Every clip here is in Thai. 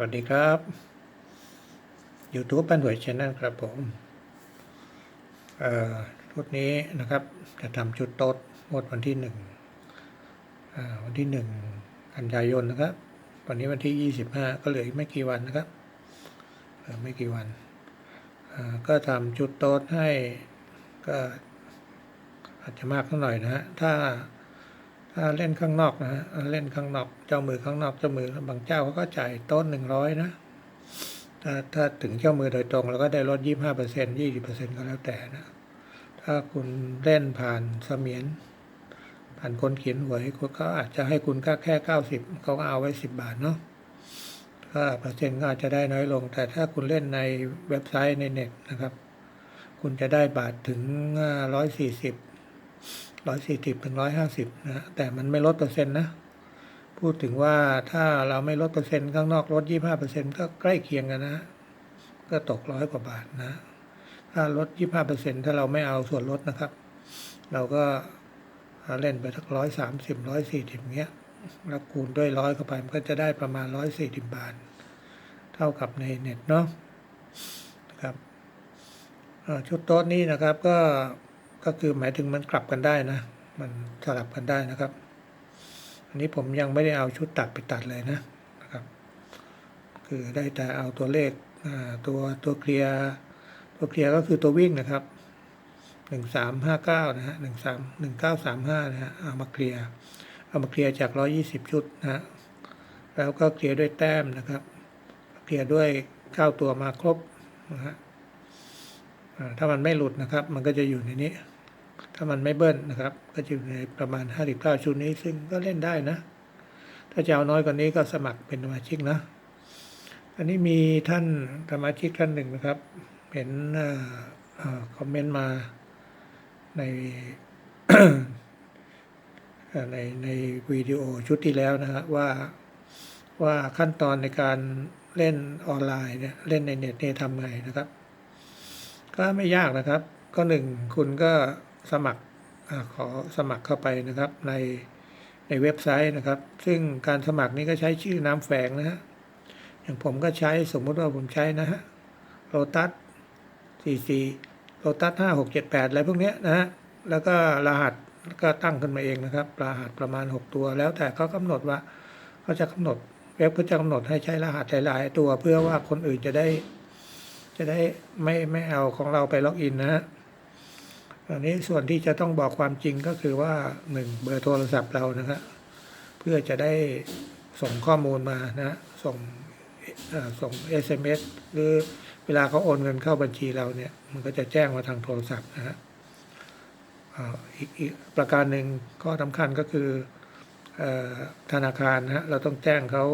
สวัสดีครับ YouTube บ้านหวยชแนลครับผมเอ่อชุดนี้นะครับ จะทำชุดโต๊ดงวดวันที่หนึ่งวันที่หนึ่งกันยายนนะครับ วันนี้วันที่ยี่สิบห้าก็เหลืออีกไม่กี่วันนะครับเหลือไม่กี่วัน ก็ทำชุดโต๊ดให้ก็อาจจะมากสักหน่อยนะฮะถ้า เล่นข้างนอกนะฮะเล่นข้างนอก เจ้ามือข้างนอกเจ้ามือบางเจ้าเขาก็จ่ายต้นหนึ่งร้อยนะถ้าถ้าถึงเจ้ามือโดยตรงเราก็ได้ลดยี่ห้าเปอร์เซ็นยี่สิบเปอร์เซ็นก็แล้วแต่นะ ถ้าคุณเล่นผ่านเสมียน ผ่านคนเขียนหวยเขาอาจจะให้คุณค่แค่เก้าสิบเขาก็เอาไว้สิบบาทเนาะก็เปอร์เซ็นต์ก็อาจจะได้น้อยลง แต่ถ้าคุณเล่นในเว็บไซต์ในเน็ตนะครับ คุณจะได้บาทถึงร้อยสี่สิบ ร้อยสี่สิบถึงร้อยห้าสิบนะแต่มันไม่ลดเปอร์เซ็นต์นะ พูดถึงว่าถ้าเราไม่ลดเปอร์เซ็นต์ข้างนอกลดยี่ห้าเปอร์เซ็นต์ก็ใกล้เคียงกันนะ ก็ตกร้อยกว่าบาทนะ ถ้าลดยี่ห้าเปอร์เซ็นต์ถ้าเราไม่เอาส่วนลดนะครับ เราก็เล่นไปสักร้อยสามสิบร้อยสี่สิบเงี้ยแล้วคูณด้วยร้อยเข้าไปมันก็จะได้ประมาณร้อยสี่สิบบาท เท่ากับในเน็ตเนาะนะครับชุดโต๊ะนี้นะครับก็ ก็คือหมายถึงมันกลับกันได้นะ มันสลับกันได้นะครับ อันนี้ผมยังไม่ได้เอาชุดตัดไปตัดเลยนะนะครับ คือได้แต่เอาตัวเลขตัวตัวเคลียร์ตัวเคลียร์ก็คือตัววิ่งนะครับหนึ่งสามห้าเก้านะฮะหนึ่งสามหนึ่งเก้าสามห้านะฮะเอามาเคลียร์เอามาเคลียร์จากร้อยี่สิบชุดนะฮะแล้วก็เคลียร์ด้วยแต้มนะครับ เคลียร์ด้วยเก้าตัวมาครบนะฮะ ถ้ามันไม่หลุดนะครับ มันก็จะอยู่ในนี้ ถ้ามันไม่เบิ้ลนะครับ ก็จะอยู่ในประมาณ 59 ชุดนี้ ซึ่งก็เล่นได้นะ ถ้าจะเอาน้อยกว่านี้ก็สมัครเป็นสมาชิกนะ อันนี้มีท่านสมาชิกท่านหนึ่งนะครับ เห็นออคอมเมนต์มาในในในวิดีโอชุดที่แล้วนะฮะว่าว่าขั้นตอนในการเล่นออนไลน์เนี่ยเล่นในเน็ตเนี่ยทำไงนะครับ ก็ไม่ยากนะครับ ก็หนึ่งคุณก็สมัครอขอสมัครเข้าไปนะครับในในเว็บไซต์นะครับ ซึ่งการสมัครนี้ก็ใช้ชื่อน้ำแฝงนะฮะอย่างผมก็ใช้สมมุติว่าผมใช้นะฮะโ o ตัสสี่สี่โ o ตัสห้าหกเจ็ดแปดอะไรพวกเนี้ยนะฮะแล้วก็รหัสก็ตั้งขึ้นมาเองนะครับ รหัสประมาณหกตัว แล้วแต่เขากำหนดว่าเขาจะกำหนดเว็บเขาจะกำหนดให้ใช้รหัสหลาย ๆ ตัวเพื่อว่าคนอื่นจะได้ จะได้ไม่ไม่เอาของเราไปล็อกอินนะฮะอันนี้ส่วนที่จะต้องบอกความจริงก็คือว่าหนึ่งเบอร์โทรศัพท์เรานะครับเพื่อจะได้ส่งข้อมูลมานะส่งเอ่อส่ง SMS หรือเวลาเขาโอนเงินเข้าบัญชีเราเนี่ย มันก็จะแจ้งมาทางโทรศัพท์นะฮะอ่าอีกอีกประการหนึ่งข้อสำคัญก็คือเออธนาคารนะฮะเราต้องแจ้งเขา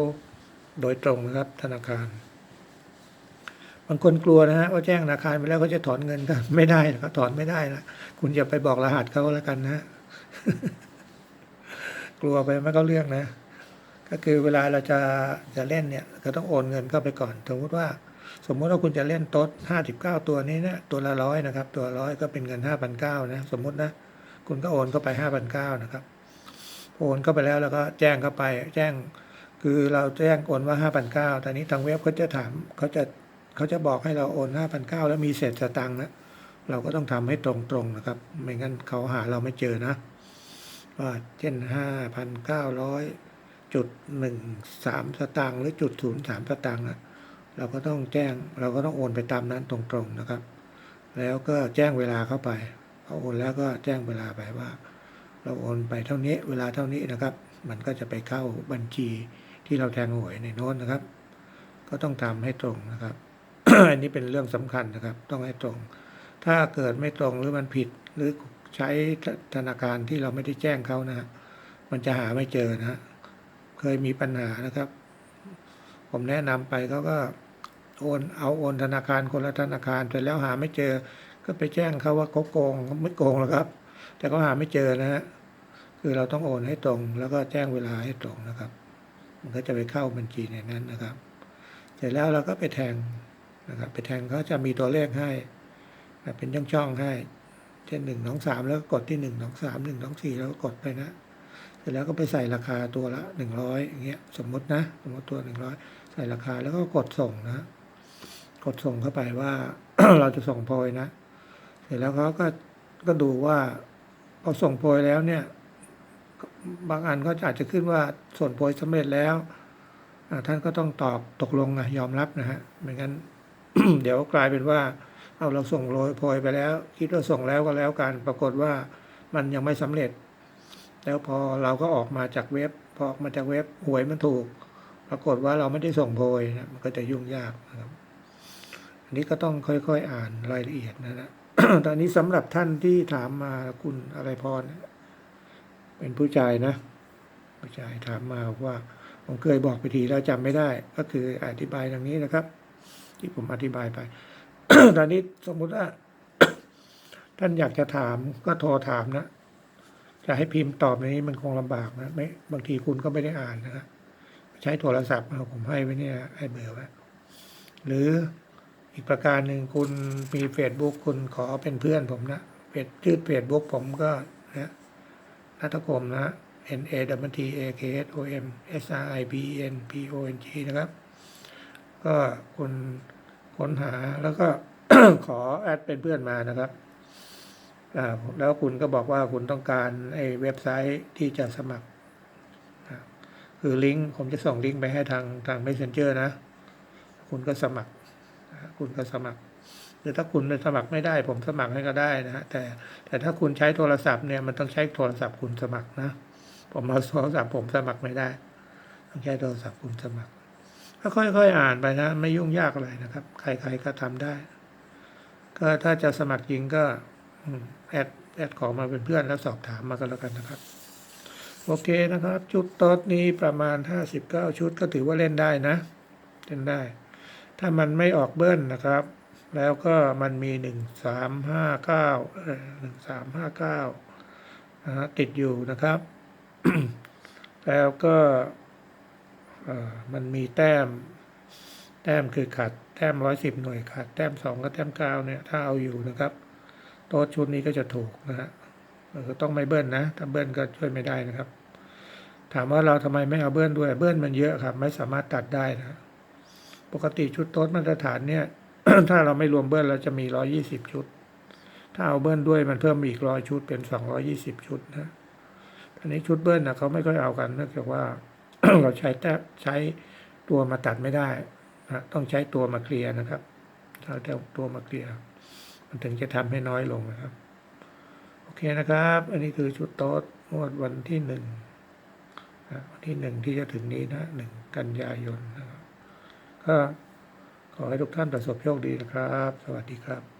โดยตรงนะครับธนาคาร บางคนกลัวนะฮะว่าแจ้งธนาคารไปแล้วเขาจะถอนเงินกันไม่ได้นะครับถอนไม่ได้นะคุณอย่าไปบอกรหัสเขาแล้วกันนะกลัวไปไม่ก็เรื่องนะ ก็คือเวลาเราจะจะเล่นเนี่ยก็ต้องโอนเงินเข้าไปก่อนสมมติว่าสมมติว่าคุณจะเล่นโต๊ดห้าสิบเก้าตัวนี้นะตัวละร้อยนะครับ ตัวร้อยก็เป็นเงินห้าพันเก้านะ สมมตินะ คุณก็โอนเข้าไปห้าพันเก้านะครับ โอนเข้าไปแล้วแล้วก็แจ้งเข้าไป แจ้ง คือเราแจ้งโอนว่าห้าพันเก้าแต่นี้ทางเว็บเขาจะถามเขาจะ เขาจะบอกให้เราโอนห้าพันเก้าแล้วมีเศษสตังค์นะ เราก็ต้องทำให้ตรงๆนะครับ ไม่งั้นเขาหาเราไม่เจอนะ ว่าเช่นห้าพันเก้าร้อยจุดหนึ่งสามสตางค์หรือจุดศูนย์สามสตางค์นะเราก็ต้องแจ้งเราก็ต้องโอนไปตามนั้นตรงๆนะครับ แล้วก็แจ้งเวลาเข้าไปพอโอนแล้วก็แจ้งเวลาไปว่า เราโอนไปเท่านี้เวลาเท่านี้นะครับ มันก็จะไปเข้าบัญชีที่เราแทงหวยในโน้นนะครับ ก็ต้องทำให้ตรงนะครับ อันนี้เป็นเรื่องสำคัญนะครับ ต้องให้ตรง ถ้าเกิดไม่ตรงหรือมันผิดหรือใช้ธนาคารที่เราไม่ได้แจ้งเขานะฮะมันจะหาไม่เจอนะฮะเคยมีปัญหานะครับ ผมแนะนำไปเขาก็โอนเอาโอนธนาคารคนละธนาคารเสร็จแล้วหาไม่เจอ ก็ไปแจ้งเขาว่าเขาโกงเขาไม่โกงหรอกครับ แต่เขาหาไม่เจอนะฮะคือเราต้องโอนให้ตรง แล้วก็แจ้งเวลาให้ตรงนะครับ มันก็จะไปเข้าบัญชีในนั้นนะครับ เสร็จแล้วเราก็ไปแทง นะครับไปแทงเขาจะมีตัวเลขให้ เป็นช่องช่องให้ เช่นหนึ่งสองสามแล้วก็กดที่หนึ่งสองสามหนึ่งสองสี่แล้วก็กดไปนะ เสร็จแล้วก็ไปใส่ราคาตัวละหนึ่งร้อยอย่างเงี้ยสมมตินะ สมมติตัวหนึ่งร้อยใส่ราคาแล้วก็กดส่งนะ กดส่งเข้าไปว่าเราจะส่งโพยนะ เสร็จแล้วเขาก็ก็ดูว่าพอส่งโพยแล้วเนี่ย บางอันก็อาจจะขึ้นว่าส่วนโพยสำเร็จแล้วท่านก็ต้องตอบตกลงนะยอมรับนะฮะไม่งั้น เดี๋ยวกลายเป็นว่า เอาเราส่งโรยโพยไปแล้ว คิดว่าส่งแล้วก็แล้วกันปรากฏว่ามันยังไม่สำเร็จ แล้วพอเราก็ออกมาจากเว็บ พอออกมาจากเว็บหวยมันถูก ปรากฏว่าเราไม่ได้ส่งโพยนะมันก็จะยุ่งยากนะครับ อันนี้ก็ต้องค่อยๆอ่านรายละเอียดนะนะตอนนี้สำหรับท่านที่ถามมาคุณอะไรพรเป็นผู้ชายนะผู้ชายถามมาว่าผมเคยบอกไปทีแล้วจำไม่ได้ ก็คืออธิบายดังนี้นะครับ ที่ผมอธิบายไป ตอนนี้สมมุติว่า ท่านอยากจะถามก็โทรถามนะ จะให้พิมพ์ตอบในนี้มันคงลำบากนะไม่บางทีคุณก็ไม่ได้อ่านนะครับใช้โทรศัพท์เอาผมให้ไว้เนี่ยให้เบอร์ไว้หรืออีกประการหนึ่งคุณมีเฟซบุ๊กคุณขอเป็นเพื่อนผมนะเฟซชื่อเฟซบุ๊กผมก็นะนัทคมนะ N A W T A K S O M S R I B E N P O N G นะครับ ก็คุณค้นหาแล้วก็ขอแอดเป็นเพื่อนมานะครับแล้วคุณก็บอกว่าคุณต้องการไอ้เว็บไซต์ที่จะสมัคร คือลิงก์ผมจะส่งลิงก์ไปให้ทางทาง Messenger นะ คุณก็สมัคร คุณก็สมัคร หรือถ้าคุณสมัครไม่ได้ ผมสมัครให้ก็ได้นะฮะแต่แต่ถ้าคุณใช้โทรศัพท์เนี่ยมันต้องใช้โทรศัพท์คุณสมัครนะ ผมเอาโทรศัพท์ผมสมัครไม่ได้ ต้องใช้โทรศัพท์คุณสมัคร ก็ค่อยๆอ่านไปนะ ไม่ยุ่งยากอะไรนะครับ ใครๆก็ทำได้ ก็ถ้าจะสมัครจริงก็แอดแอดของมาเป็นเพื่อนแล้วสอบถามมากันแล้วกันนะครับ โอเคนะครับ ชุดโต๊ดนี้ประมาณ 59 ชุดก็ถือว่าเล่นได้นะ เล่นได้ ถ้ามันไม่ออกเบิ้ลนะครับ แล้วก็มันมี 1 3 5 9เอ่อ1 3 5 9นะฮะติดอยู่นะครับ แล้วก็ มันมีแต้ม แต้มคือขาดแต้มร้อยสิบหน่วยขาดแต้มสองกับแต้มเก้าเนี่ยถ้าเอาอยู่นะครับ โต๊ะชุดนี้ก็จะถูกนะฮะต้องไม่เบิ้ลนะ ถ้าเบิ้ลก็ช่วยไม่ได้นะครับ ถามว่าเราทำไมไม่เอาเบิ้ลด้วย เบิ้ลมันเยอะครับ ไม่สามารถตัดได้นะปกติชุดโต๊ะมาตรฐานเนี่ย ถ้าเราไม่รวมเบิ้ลเราจะมีร้อยี่สิบชุด ถ้าเอาเบิ้ลด้วยมันเพิ่มอีกร้อยชุดเป็นสองร้อยี่สิบชุดนะอันนี้ชุดเบิ้ลนะเขาไม่ค่อยเอากันเนื่องจากว่า เราใช้แต้ใช้ตัวมาตัดไม่ได้นะต้องใช้ตัวมาเคลียร์นะครับถ้าเอาตัวมาเคลียร์มันถึงจะทำให้น้อยลงนะครับ โอเคนะครับ อันนี้คือชุดโต๊ดงวดวันที่หนึ่งวันที่หนึ่งที่จะถึงนี้นะหนึ่งกันยายนนะครับก็ขอให้ทุกท่านประสบโชคดีนะครับ สวัสดีครับ